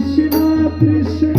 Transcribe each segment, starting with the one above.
Krishna Krishna.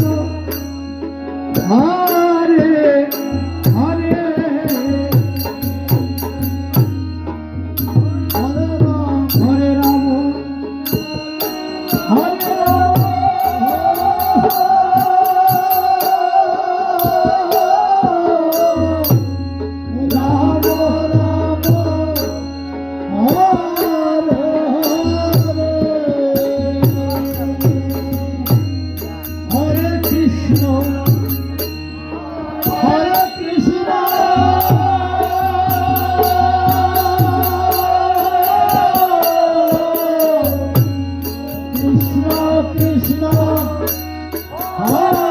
Oh!